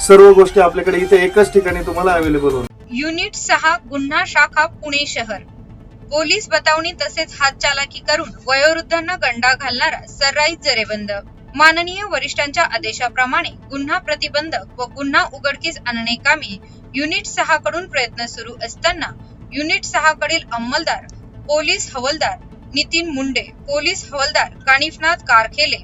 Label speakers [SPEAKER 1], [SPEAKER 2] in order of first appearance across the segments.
[SPEAKER 1] सर्व गोष्टी आपल्याकडे इथे एकाच ठिकाणी तुम्हाला अवेलेबल होणार.
[SPEAKER 2] युनिट सहा गुन्हा शाखा पुणे शहर. पोलीस बतावणी तसेच हातचालाकी करून वयोवृद्धांना गंडा घालणारा सर्राईत जरेबंद. माननीय वरिष्ठांच्या आदेशाप्रमाणे गुन्हा प्रतिबंधक व गुन्हा उघडकीस आणणे कामी युनिट सहा कडून प्रयत्न सुरू असताना युनिट सहा कडील अंमलदार पोलीस हवलदार नितीन मुंडे पोलीस हवलदार कानिफनाथ कारखेले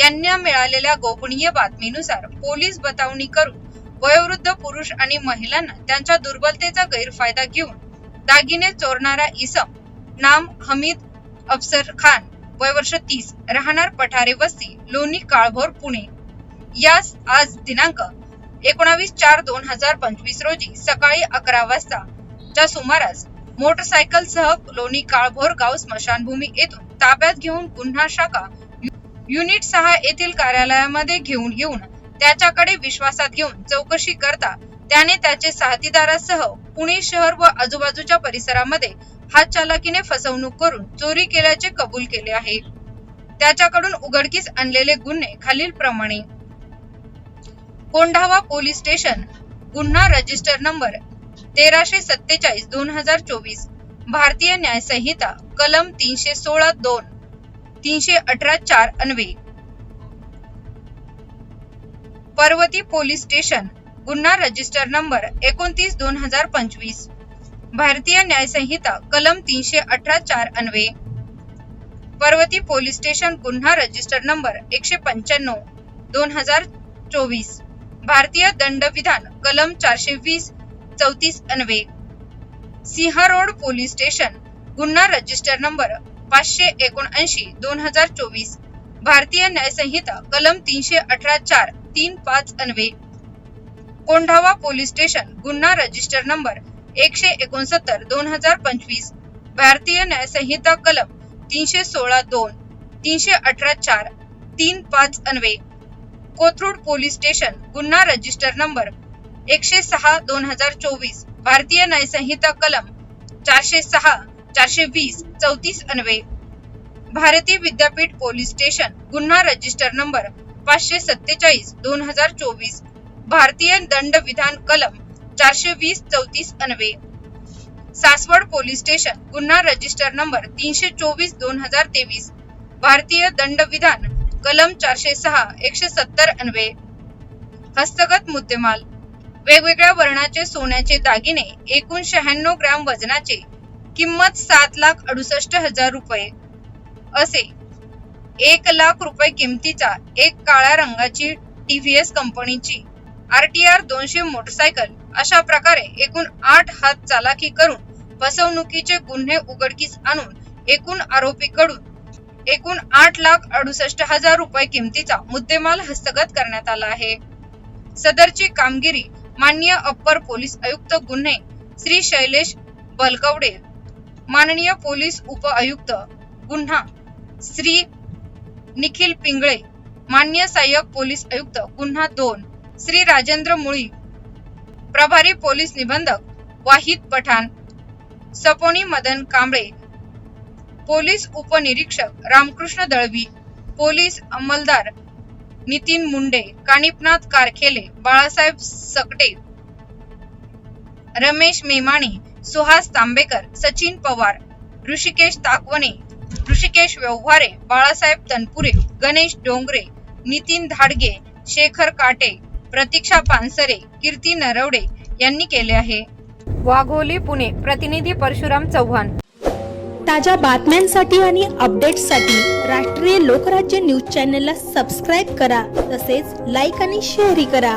[SPEAKER 2] यांना मिळालेल्या गोपनीय बातमीनुसार पोलीस बतावणी करून वयोवृद्ध पुरुष आणि महिलांना त्यांच्या दुर्बलतेचा गैरफायदा घेऊन दागिने चोरणारा इसम नाम हमीद अफसर खान वय वर्ष तीस राहणार पठारे वस्ती लोणी काळभोर पुणे. यास आज दिनांक एकोणावीस चार दोन हजार पंचवीस रोजी सकाळी अकरा वाजता च्या सुमारास मोटरसायकल सह लोणी काळभोर गाव स्मशानभूमी येथून ताब्यात घेऊन गुन्हा शाखा युनिट सहा येथील कार्यालयामध्ये घेऊन येऊन त्याच्याकडे विश्वासात घेऊन चौकशी करता त्याने त्याचे साथीदारासह पुणे शहर व आजूबाजूच्या परिसरामध्ये हातचालाकीने फसवणूक करून चोरी केल्याचे कबूल केले आहे. त्याच्याकडून उघडकीस आणलेले गुन्हे खालील प्रमाणे. कोंढावा पोलीस स्टेशन गुन्हा रजिस्टर नंबर तेराशे सत्तेचाळीस दोन हजार चोवीस भारतीय न्यायसंहिता कलम तीनशे सोळा दोन तीनशे अठरा चार अन्वे. पर्वती पोलीस स्टेशन गुन्हा रजिस्टर नंबर एकोणतीस दोन हजार पंचवीस. भारतीय न्यायसंहिता कलम तीनशे अठरा चार अन्वे. पर्वती पोलीस स्टेशन गुन्हा रजिस्टर नंबर एकशे पंच्याण्णव दोन हजार चोवीस. भारतीय दंडविधान कलम चारशे वीस चौतीस अन्वे. सिंह रोड पोलीस स्टेशन गुन्हा रजिस्टर नंबर पाचशे एकोणऐंशी दोन हजार चोवीस. भारतीय न्यायसंहिता कलम तीनशे अठरा चार तीन पाच अन्वे. कोंढावा पोलीस स्टेशन गुन्हा रजिस्टर नंबर एकशे एकोणसत्तर दोन हजार पंचवीस. भारतीय न्यायसंहिता कलम तीनशे सोळा दोन तीनशे अठरा चार तीन पाच अन्वे. कोथरूड पोलीस स्टेशन गुन्हा रजिस्टर नंबर एकशे सहा दोन हजार चोवीस. भारतीय न्यायसंहिता कलम चारशे सहा चारशे वीस चौतीस अन्वे. भारतीय विद्यापीठ पोलीस स्टेशन गुन्हा रजिस्टर नंबर पाचशे सत्तेचाळीस दोन हजार चोवीस. भारतीय दंड विधान कलम चारशे वीस चौतीस अन्वे. सासवड पोलीस स्टेशन गुन्हा रजिस्टर नंबर तीनशे चोवीस दोन हजार तेवीस. भारतीय दंड विधान कलम चारशे सहा एकशे सत्तर अन्वे. हस्तगत मुद्देमाल. वेगवेगळ्या वर्णाचे सोन्याचे दागिने एकूण शहाण्णव ग्रॅम वजनाचे किंमत सात लाख अडुसष्ट हजार रुपये. असे एक लाख रुपये किमतीचा एक काळ्या रंगाची टीव्हीएस कंपनीची आर टी आर दोनशे मोटरसायकल अशा प्रकारे एकूण आठ हात चालाकी करून फसवणुकीचे गुन्हे उघडकीस आणून एकूण आरोपीकडून एकूण आठ लाख अडुसष्ट हजार रुपये किमतीचा मुद्देमाल हस्तगत करण्यात आला आहे. सदरची कामगिरी मान्य अप्पर पोलीस आयुक्त गुन्हे श्री शैलेश बलकवडे माननीय पोलीस उप आयुक्त गुन्हा श्री निखिल पिंगळे मान्य सहाय्यक पोलीस आयुक्त गुन्हा दोन श्री राजेंद्र मुळी प्रभारी पोलीस निबंधक वाहिद पठाण सपोनी मदन कांबळे पोलीस उपनिरीक्षक रामकृष्ण दळवी पोलीस अंमलदार नितीन मुंडे कानिपनाथ कारखेले बाळासाहेब सकटे रमेश मेमाणे सुहास तांबेकर सचिन पवार ऋषिकेश ताकवणे ऋषिकेश व्यवहारे बाळासाहेब तनपुरे गणेश डोंगरे नितीन धाडगे शेखर काटे प्रतीक्षा पानसरे कीर्ती नरवडे यांनी केले आहे. वाघोली पुणे. प्रतिनिधी परशुराम चव्हाण.
[SPEAKER 3] ताज्या बातम्यांसाठी आणि अपडेट्ससाठी राष्ट्रीय लोकराज्य न्यूज चॅनलला सबस्क्राईब करा तसेच लाईक आणि शेअरही करा.